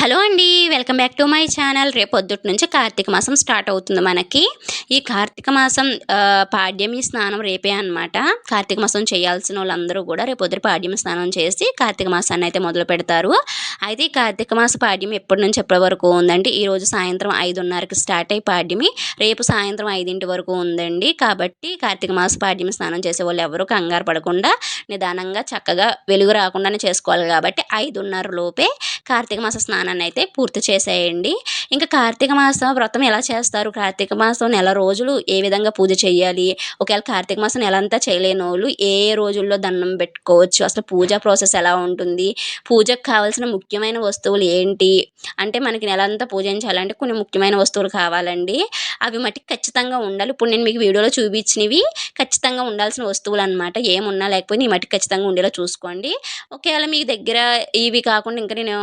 Hello అండి welcome back to my channel. రేపు నుంచి కార్తీక మాసం స్టార్ట్ అవుతుంది మనకి. ఈ కార్తీక మాసం పాడ్యమి స్నానం రేపే అన్నమాట. కార్తీక మాసం చేయాల్సిన వాళ్ళందరూ కూడా రేపు పొద్దున పాడ్యమి స్నానం చేసి కార్తీక మాసాన్ని అయితే మొదలు పెడతారు. అయితే ఈ కార్తీక మాస పాడ్యం ఎప్పటి నుంచి ఎప్పటి వరకు ఉందంటే ఈ రోజు సాయంత్రం ఐదున్నరకి స్టార్ట్ అయ్యి పాడ్యమి రేపు సాయంత్రం ఐదింటి వరకు ఉందండి. కాబట్టి కార్తీక మాస పాడ్యమి స్నానం చేసే వాళ్ళు ఎవరు కంగారు పడకుండా నిదానంగా చక్కగా వెలుగు రాకుండానే చేసుకోవాలి. కాబట్టి ఐదున్నర లోపే కార్తీక మాస స్నానాన్ని అయితే పూర్తి చేసేయండి. ఇంకా కార్తీక మాసం వ్రతం ఎలా చేస్తారు? కార్తీక మాసం నెల రోజులు ఏ విధంగా పూజ చేయాలి? ఒకవేళ కార్తీక మాసం నెల అంతా చేయలేని వాళ్ళు ఏ రోజుల్లో దండం పెట్టుకోవచ్చు? అసలు పూజా ప్రాసెస్ ఎలా ఉంటుంది? పూజకు కావాల్సిన ముఖ్యమైన వస్తువులు ఏంటి? అంటే మనకి నెల అంతా పూజించాలంటే కొన్ని ముఖ్యమైన వస్తువులు కావాలండి. అవి మటుకు ఖచ్చితంగా ఉండాలి. ఇప్పుడు నేను మీకు వీడియోలో చూపించినవి ఖచ్చితంగా ఉండాల్సిన వస్తువులు అనమాట ఏమున్నా లేకపోయినా ఈ మటుకు ఖచ్చితంగా ఉండేలా చూసుకోండి. ఒకవేళ మీ దగ్గర ఇవి కాకుండా ఇంకా నేను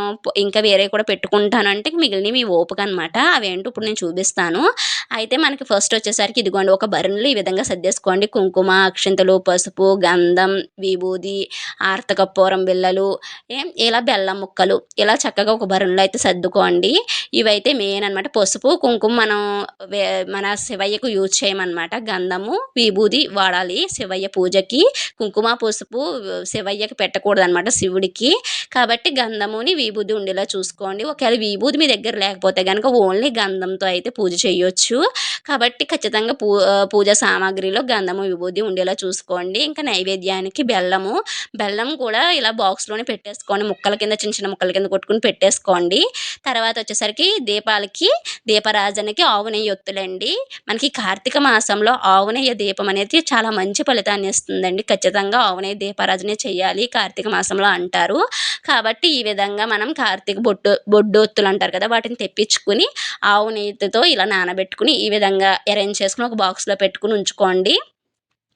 ఇంకా వేరే కూడా పెట్టుకుంటాను అంటే మిగిలినవి మీ ఓపిక అనమాట అవేంటో ఇప్పుడు నేను చూపిస్తాను. అయితే మనకి ఫస్ట్ వచ్చేసరికి ఇదిగోండి ఒక బరణలో ఈ విధంగా సర్దేసుకోండి. కుంకుమ అక్షింతలు పసుపు గంధం విభూది ఆర్తకపూరం బిళ్ళలు ఏం ఇలా బెల్లం ముక్కలు. ఇలా చక్కగా ఒక బరుణులో అయితే సర్దుకోండి. ఇవైతే మెయిన్ అనమాట పసుపు కుంకుమ మనం మన శివయ్యకు యూజ్ చేయమన్నమాట. గంధము విభూది వాడాలి శివయ్య పూజకి. కుంకుమ పసుపు శివయ్యకి పెట్టకూడదు అనమాట శివుడికి. కాబట్టి గంధముని విభూది ఉండేలా చూసుకోండి. ఒకవేళ విభూది మీ దగ్గర లేకపోతే కనుక ఓన్లీ గంధంతో అయితే పూజ చేయొచ్చు. కాబట్టి ఖచ్చితంగా పూ పూజ సామాగ్రిలో గంధము విభూది ఉండేలా చూసుకోండి. ఇంకా నైవేద్యానికి బెల్లము. బెల్లం కూడా ఇలా బాక్స్లోనే పెట్టేసుకోండి. ముక్కల కింద చిన్న చిన్న ముక్కల కింద కొట్టుకుని పెట్టేసుకోండి. తర్వాత వచ్చేసరికి దీపాలకి దీపరాజనకి ఆవు నెయ్యి ఒత్తులండి. మనకి కార్తీక మాసంలో ఆవు నెయ్యి దీపం అనేది చాలా మంచి ఫలితాన్ని ఇస్తుందండి. ఖచ్చితంగా ఆవు నెయ్యి దీపారాజనే చేయాలి. కార్తీక మాసంలో అంటారు. కాబట్టి ఈ విధంగా మనం కార్తీక బొట్టు బొడ్డొత్తులు అంటారు కదా వాటిని తెప్పించుకుని ఆవు నెయ్యితో ఇలా నానబెట్టుకుని ఈ విధంగా అరేంజ్ చేసుకుని ఒక బాక్స్లో పెట్టుకుని ఉంచుకోండి.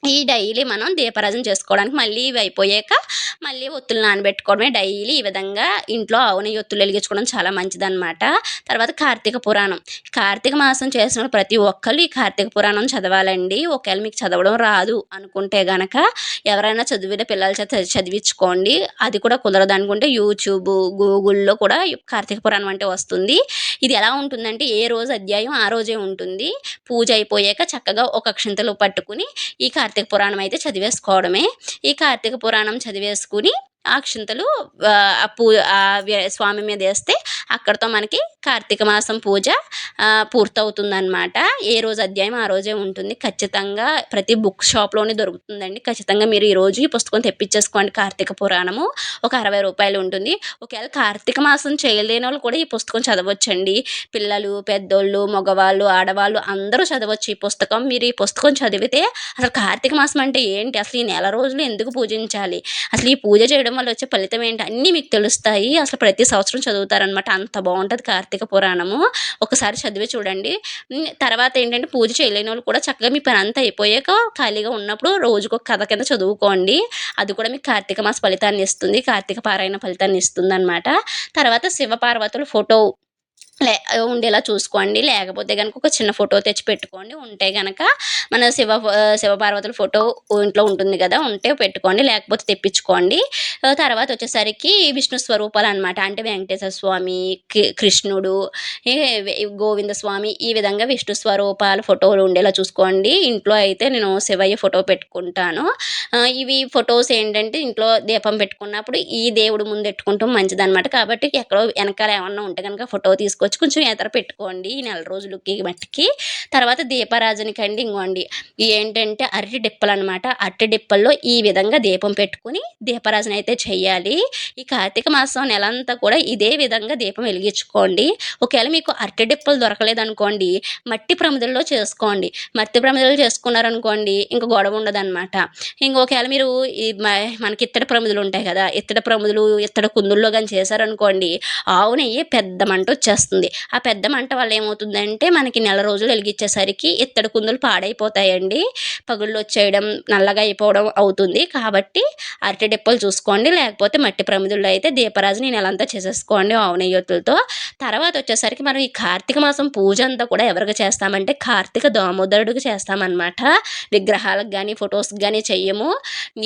ఈ డైలీ మనం దీపారాజన చేసుకోవడానికి మళ్ళీ ఇవి అయిపోయాక మళ్ళీ ఒత్తులు నానబెట్టుకోవడమే డైలీ ఈ విధంగా ఇంట్లో ఆవుని ఒత్తులు వెలిగించుకోవడం చాలా మంచిదన్నమాట. తర్వాత కార్తీక పురాణం. కార్తీక మాసం చేసిన ప్రతి ఒక్కళ్ళు ఈ కార్తీక పురాణం చదవాలండి. ఒకవేళ మీకు చదవడం రాదు అనుకుంటే గనక ఎవరైనా చదివిన పిల్లల చేత చదివించుకోండి. అది కూడా కుదరదు అనుకుంటే యూట్యూబ్ గూగుల్లో కూడా కార్తీక పురాణం అంటే వస్తుంది. ఇది ఎలా ఉంటుందంటే ఏ రోజు అధ్యాయం ఆ రోజే ఉంటుంది. పూజ అయిపోయాక చక్కగా ఒక క్షింతలు పట్టుకుని ఈ కార్తీక కార్తీక పురాణం అయితే చదివేసుకోవడమే. ఈ కార్తీక పురాణం చదివేసుకుని ఆ అక్షింతలు ఆ, పూ ఆ స్వామి మీద వేస్తే అక్కడతో మనకి కార్తీక మాసం పూజ పూర్తవుతుందనమాట ఏ రోజు అధ్యాయం ఆ రోజే ఉంటుంది. ఖచ్చితంగా ప్రతి బుక్ షాప్లోనే దొరుకుతుందండి. ఖచ్చితంగా మీరు ఈరోజు ఈ పుస్తకం తెప్పించేసుకోండి కార్తీక పురాణము. ఒక అరవై రూపాయలు ఉంటుంది. ఒకవేళ కార్తీక మాసం చేయలేని వాళ్ళు కూడా ఈ పుస్తకం చదవచ్చండి. పిల్లలు పెద్దోళ్ళు మగవాళ్ళు ఆడవాళ్ళు అందరూ చదవచ్చు ఈ పుస్తకం. మీరు ఈ పుస్తకం చదివితే అసలు కార్తీక మాసం అంటే ఏంటి? అసలు ఈ నెల రోజులు ఎందుకు పూజించాలి? అసలు ఈ పూజ చేయడం వల్ల వచ్చే ఫలితం ఏంటి? అన్నీ మీకు తెలుస్తాయి. అసలు ప్రతి సంవత్సరం చదువుతారనమాట అంత బాగుంటుంది కార్తీక పురాణము. ఒకసారి చదివి చూడండి. తర్వాత ఏంటంటే పూజ చేయలేని వాళ్ళు కూడా చక్కగా మీ పని అంతా అయిపోయాక ఖాళీగా ఉన్నప్పుడు రోజుకు ఒక కథ కింద చదువుకోండి. అది కూడా మీకు కార్తీక మాస ఫలితాన్ని ఇస్తుంది. కార్తీక పారాయణ ఫలితాన్ని ఇస్తుంది అనమాట తర్వాత శివపార్వతుల ఫోటో లే ఉండేలా చూసుకోండి. లేకపోతే కనుక ఒక చిన్న ఫోటో తెచ్చి పెట్టుకోండి. ఉంటే కనుక మన శివ శివపార్వతుల ఫోటో ఇంట్లో ఉంటుంది కదా ఉంటే పెట్టుకోండి. లేకపోతే తెప్పించుకోండి. తర్వాత వచ్చేసరికి విష్ణు స్వరూపాలు అనమాట అంటే వెంకటేశ్వర స్వామి కృష్ణుడు గోవింద స్వామి ఈ విధంగా విష్ణు స్వరూపాల ఫోటోలు ఉండేలా చూసుకోండి. ఇంట్లో అయితే నేను శివయ్య ఫోటో పెట్టుకుంటాను. ఇవి ఫొటోస్ ఏంటంటే ఇంట్లో దీపం పెట్టుకున్నప్పుడు ఈ దేవుడు ముందు పెట్టుకుంటాం మంచిదన్నమాట. కాబట్టి ఎక్కడో వెనకాల ఏమన్నా ఉంటే కనుక ఫోటో తీసుకొచ్చి కొంచెం ఎదర పెట్టుకోండి ఈ నెల రోజులకి మట్టికి. తర్వాత దీపారాజనకి అండి ఇంకోండి ఏంటంటే అరటి డిప్పలు అనమాట అరటి డిప్పల్లో ఈ విధంగా దీపం పెట్టుకుని దీపారాజన అయితే చేయాలి ఈ కార్తీక మాసం నెలంతా కూడా ఇదే విధంగా దీపం వెలిగించుకోండి. ఒకవేళ మీకు అరటి డిప్పలు దొరకలేదు అనుకోండి మట్టి ప్రమిదల్లో చేసుకోండి. మట్టి ప్రమిదలు చేసుకున్నారనుకోండి ఇంకా గొడవ ఉండదన్నమాట ఇంకొకవేళ మీరు ఈ మ- మనకి ఇత్తడి ప్రమిదలు ఉంటాయి కదా ఇత్తడి ప్రమిదలు ఇత్తడి కుందుల్లో కానీ చేశారనుకోండి ఆవు నెయ్యి పెద్ద మంట వచ్చేస్తుంది. ఆ పెద్ద మంట వల్ల ఏమవుతుందంటే మనకి నెల రోజులు వెలిగించేసరికి ఇత్తడి కుందులు పాడైపోతాయండి. పగుళ్ళు వచ్చేయడం నల్లగా అయిపోవడం అవుతుంది. కాబట్టి అరటి డిప్పలు చూసుకోండి. లేకపోతే మట్టి ప్రమిదుల్లో అయితే దీపరాజుని నెలంతా చేసేసుకోండి ఆవునెయ్యొత్తులతో తర్వాత వచ్చేసరికి మనం ఈ కార్తీక మాసం పూజ అంతా కూడా ఎవరికి చేస్తామంటే కార్తీక దామోదరుడికి చేస్తామన్నమాట. విగ్రహాలకు కానీ ఫొటోస్కి కానీ చెయ్యము.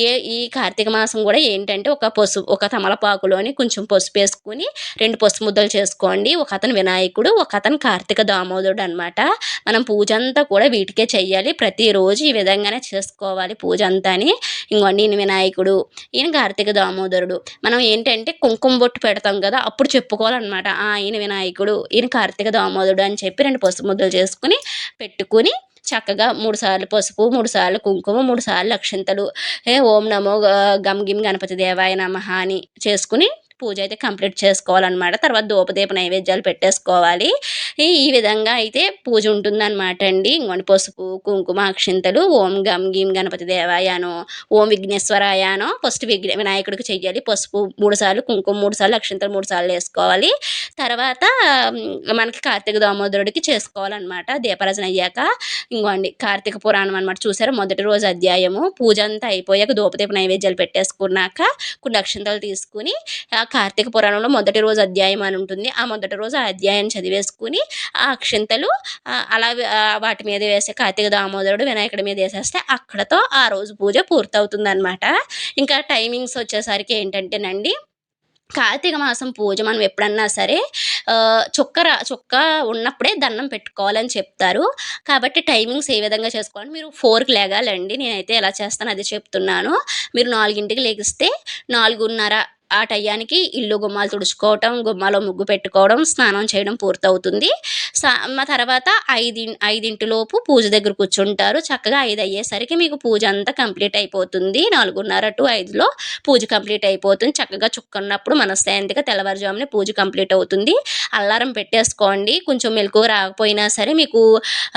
ఏ ఈ కార్తీక మాసం కూడా ఏంటంటే ఒక పసుపు ఒక తమలపాకులోని కొంచెం పసుపు వేసుకుని రెండు పసుపు ముద్దలు చేసుకోండి. ఒక అతను వినాయకుడు ఒక అతను కార్తీక దామోదరుడు అనమాట మనం పూజ అంతా కూడా వీటికే చెయ్యాలి. ప్రతిరోజు ఈ విధంగానే చేసుకోవాలి పూజ అంతా అని ఇంకోండి ఈయన వినాయకుడు ఈయన కార్తీక దామోదరుడు. మనం ఏంటంటే కుంకుమ బొట్టు పెడతాం కదా అప్పుడు చెప్పుకోవాలన్నమాట. ఈయన వినాయకుడు ఈయన కార్తీక దామోదరుడు అని చెప్పి రెండు పసుపు ముద్దలు చేసుకుని పెట్టుకుని చక్కగా మూడు సార్లు పసుపు మూడు సార్లు కుంకుమ మూడు సార్లు అక్షింతలు ఏ ఓం నమో గ- గమ్ గిమ్ గణపతి దేవాయ నమః అని చేసుకుని పూజ అయితే కంప్లీట్ చేసుకోవాలన్నమాట. తర్వాత దూపదీప నైవేద్యాలు పెట్టేసుకోవాలి. ఈ విధంగా అయితే పూజ ఉంటుందన్నమాట అండి. ఇంకోండి పసుపు కుంకుమ అక్షింతలు ఓం గం గీం గణపతి దేవాయానో ఓం విఘ్నేశ్వరాయానో ఫస్ట్ విఘ్న వినాయకుడికి చెయ్యాలి. పసుపు మూడు సార్లు కుంకుమ మూడు సార్లు అక్షింతలు మూడు సార్లు వేసుకోవాలి. తర్వాత మనకి కార్తీక దామోదరుడికి చేసుకోవాలన్నమాట. దీపారాజన అయ్యాక ఇంకోండి కార్తీక పురాణం అనమాట చూసారా? మొదటి రోజు అధ్యాయము. పూజ అంతా అయిపోయాక దూపదీప నైవేద్యాలు పెట్టేసుకున్నాక కొన్ని అక్షింతలు తీసుకుని ఆ కార్తీక పురాణంలో మొదటి రోజు అధ్యాయం అని ఉంటుంది. ఆ మొదటి రోజు ఆ అధ్యాయం చదివేసుకుని ఆ అక్షింతలు అలా వాటి మీద వేసే కార్తీక దామోదరుడు వినాయకుడి మీద వేసేస్తే అక్కడతో ఆ రోజు పూజ పూర్తవుతుంది అనమాట ఇంకా టైమింగ్స్ వచ్చేసరికి ఏంటంటేనండి కార్తీక మాసం పూజ మనం ఎప్పుడన్నా సరే చొక్క రా చుక్క ఉన్నప్పుడే దండం పెట్టుకోవాలని చెప్తారు. కాబట్టి టైమింగ్స్ ఏ విధంగా చేసుకోవాలి మీరు ఫోర్కి లేగాలండి. నేనైతే ఎలా చేస్తాను అది చెప్తున్నాను. మీరు నాలుగింటికి లేగిస్తే నాలుగున్నర ఆ టయానికి ఇల్లు గుమ్మాలు తుడుచుకోవటం గుమ్మాలో ముగ్గు పెట్టుకోవడం స్నానం చేయడం పూర్తవుతుంది. మా తర్వాత ఐది ఐదింటిలోపు పూజ దగ్గర కూర్చుంటారు. చక్కగా ఐదు అయ్యేసరికి మీకు పూజ అంతా కంప్లీట్ అయిపోతుంది. నాలుగున్నర టు ఐదులో పూజ కంప్లీట్ అయిపోతుంది. చక్కగా చుక్కన్నప్పుడు మనశ్శాంతిగా తెల్లవారుజామునే పూజ కంప్లీట్ అవుతుంది. అల్లారం పెట్టేసుకోండి. కొంచెం మెలకు రాకపోయినా సరే మీకు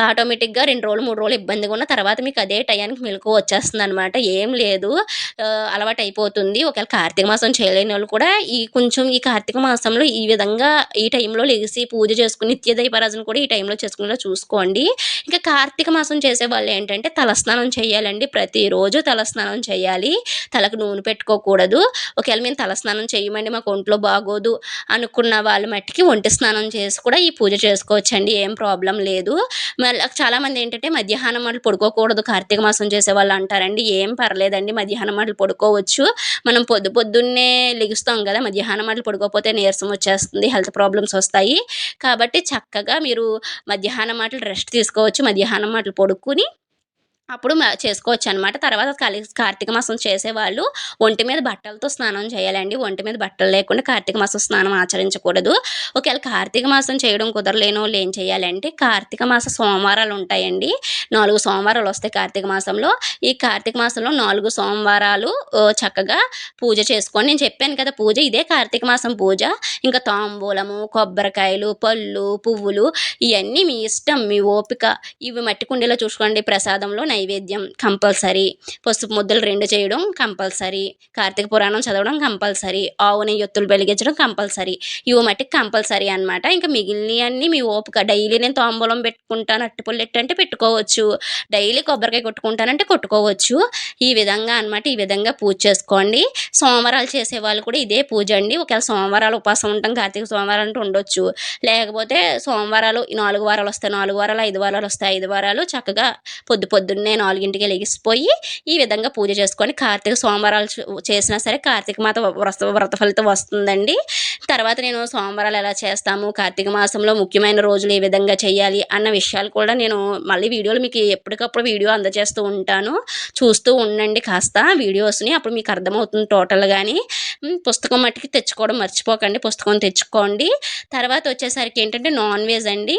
ఆటోమేటిక్గా రెండు రోజులు మూడు రోజులు ఇబ్బందిగా ఉన్న తర్వాత మీకు అదే టయానికి మెలకు వచ్చేస్తుంది అనమాట ఏం లేదు. అలవాటు అయిపోతుంది. ఒకవేళ కార్తీక మాసం చేయలేని వాళ్ళు కూడా ఈ కొంచెం ఈ కార్తీక మాసంలో ఈ విధంగా ఈ టైంలో లెగిసి పూజ చేసుకుని నిత్య దీపారాజన కూడా ఈ టైంలో చేసుకునేలా చూసుకోండి. ఇంకా కార్తీక మాసం చేసే వాళ్ళు ఏంటంటే తలస్నానం చేయాలండి. ప్రతిరోజు తలస్నానం చేయాలి. తలకు నూనె పెట్టుకోకూడదు. ఒకవేళ మేము తలస్నానం చేయమండి మాకు ఒంట్లో బాగోదు అనుకున్న వాళ్ళ మట్టికి ఒంటి స్నానం చేసి కూడా ఈ పూజ చేసుకోవచ్చండి. ఏం ప్రాబ్లం లేదు. మళ్ళీ చాలామంది ఏంటంటే మధ్యాహ్నం మాటలు పడుకోకూడదు. కార్తీక మాసం చేసే వాళ్ళు అంటారండి. ఏం పర్లేదండి. మధ్యాహ్నం మాటలు పడుకోవచ్చు. మనం పొద్దు పొద్దున్నే లెగుస్తాం కదా. మధ్యాహ్నం మాటలు పడుకోకపోతే నీరసం వచ్చేస్తుంది. హెల్త్ ప్రాబ్లమ్స్ వస్తాయి. కాబట్టి చక్కగా మీరు మధ్యాహ్నం మాటలు రెస్ట్ తీసుకోవచ్చు. మధ్యాహ్నం మాటలు పడుకుని అప్పుడు చేసుకోవచ్చు అనమాట తర్వాత కలి కార్తీక మాసం చేసేవాళ్ళు ఒంటి మీద బట్టలతో స్నానం చేయాలండి. ఒంటి మీద బట్టలు లేకుండా కార్తీక మాసం స్నానం ఆచరించకూడదు. ఒకవేళ కార్తీక మాసం చేయడం కుదరలేని వాళ్ళు ఏం చేయాలంటే కార్తీక మాస సోమవారాలు ఉంటాయండి. నాలుగు సోమవారాలు వస్తాయి కార్తీక మాసంలో. ఈ కార్తీక మాసంలో నాలుగు సోమవారాలు చక్కగా పూజ చేసుకొని నేను చెప్పాను కదా పూజ ఇదే కార్తీక మాసం పూజ. ఇంకా తాంబూలము కొబ్బరికాయలు పళ్ళు పువ్వులు ఇవన్నీ మీ ఇష్టం మీ ఓపిక. ఇవి మట్టి కుండీలో చూసుకోండి ప్రసాదంలో నైవేద్యం కంపల్సరీ. పసుపు ముద్దలు రెండు చేయడం కంపల్సరీ. కార్తీక పురాణం చదవడం కంపల్సరీ. ఆవు నెయ్యి ఒత్తులు వెలిగించడం కంపల్సరీ. ఇవి మట్టికి కంపల్సరీ అనమాట ఇంకా మిగిలినవన్నీ మీ ఓపిక. డైలీ నేను తాంబూలం పెట్టుకుంటాను అట్టిపుల్లెట్టు అంటే పెట్టుకోవచ్చు. డైలీ కొబ్బరికాయ కొట్టుకుంటానంటే కొట్టుకోవచ్చు. ఈ విధంగా అన్నమాట. ఈ విధంగా పూజ చేసుకోండి. సోమవారాలు చేసే వాళ్ళు కూడా ఇదే పూజ అండి. ఒకవేళ సోమవారాలు ఉపాసం ఉంటాం కార్తీక సోమవారం అంటూ ఉండొచ్చు. లేకపోతే సోమవారాలు నాలుగు వారాలు వస్తాయి. నాలుగు వారాలు ఐదు వారాలు వస్తాయి. ఐదు వారాలు చక్కగా పొద్దు పొద్దున్నే నాలుగింటికి లెగిసిపోయి ఈ విధంగా పూజ చేసుకొని కార్తీక సోమవారాలు చేసినా సరే కార్తీక మాత వ్రత వ్రత ఫలితం వస్తుందండి. తర్వాత నేను సోమవారాలు ఎలా చేస్తాము? కార్తీక మాసంలో ముఖ్యమైన రోజులు ఏ విధంగా చేయాలి? అన్న విషయాలు కూడా నేను మళ్ళీ వీడియోలు మీకు ఎప్పటికప్పుడు వీడియో అందజేస్తూ ఉంటాను. చూస్తూ ఉండండి కాస్త. వీడియోస్ని అప్పుడు మీకు అర్థమవుతుంది టోటల్ కానీ పుస్తకం మట్టికి తెచ్చుకోవడం మర్చిపోకండి పుస్తకం తెచ్చుకోండి. తర్వాత వచ్చేసరికి ఏంటంటే నాన్ వెజ్ అండి.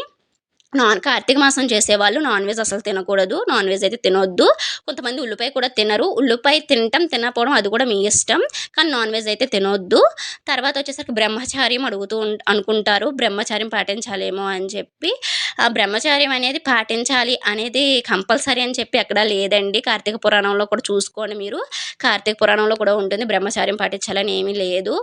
నాన్ కార్తీక మాసం చేసేవాళ్ళు నాన్ వెజ్ అసలు తినకూడదు నాన్ వెజ్ అయితే తినొద్దు. కొంతమంది ఉల్లిపాయ కూడా తినరు. ఉల్లిపాయ తినటం తినకపోవడం అది కూడా మీ ఇష్టం కానీ నాన్ వెజ్ అయితే తినొద్దు. తర్వాత వచ్చేసరికి బ్రహ్మచార్యం అడుగుతూ అనుకుంటారు బ్రహ్మచార్యం పాటించాలేమో అని చెప్పి. బ్రహ్మచార్యం అనేది పాటించాలి అనేది కంపల్సరీ అని చెప్పి ఎక్కడా లేదండి. కార్తీక పురాణంలో కూడా చూసుకోండి మీరు. కార్తీక పురాణంలో కూడా ఉంటుంది బ్రహ్మచార్యం పాటించాలని ఏమీ లేదు.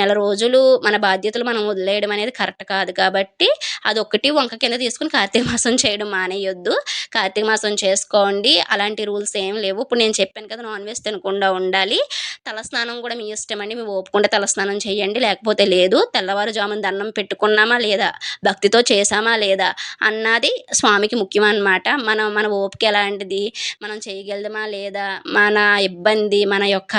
నెల రోజులు మన బాధ్యతలు మనం వదిలేయడం అనేది కరెక్ట్ కాదు కాబట్టి అది ఒకటి వంక కింద తీసుకుని కార్తీక మాసం చేయడం మానేయొద్దు. కార్తీక మాసం చేసుకోండి. అలాంటి రూల్స్ ఏం లేవు. ఇప్పుడు నేను చెప్పాను కదా నాన్ వెజ్ తినకుండా ఉండాలి. తలస్నానం కూడా మీ ఇష్టం అండి. మేము ఓపుకుంటే తలస్నానం చేయండి. లేకపోతే లేదు. తెల్లవారుజామున దండం పెట్టుకున్నామా లేదా? భక్తితో చేసామా లేదా? అన్నది స్వామికి ముఖ్యం అన్నమాట మనం మన ఓపిక ఎలాంటిది? మనం చేయగలదమా లేదా? మన ఇబ్బంది మన యొక్క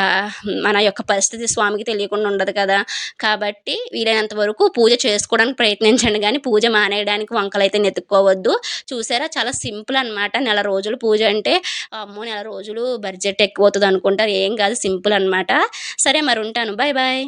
మన యొక్క పరిస్థితి స్వామికి తెలియకుండా ఉండదు కదా. కాబట్టి వీలైనంత వరకు పూజ చేసుకోవడానికి ప్రయత్నించండి. కానీ పూజ మానేయడానికి వంకలైతే నెతుక్కోవద్దు చూసారా? చాలా సింపుల్ అనమాట. నెల రోజులు పూజ అంటే అమ్మో నెల రోజులు బడ్జెట్ ఎక్కువ అవుతుంది అనుకుంటారు. ఏం కాదు సింపుల్ అనమాట. సరే మరి ఉంటాను. Bye bye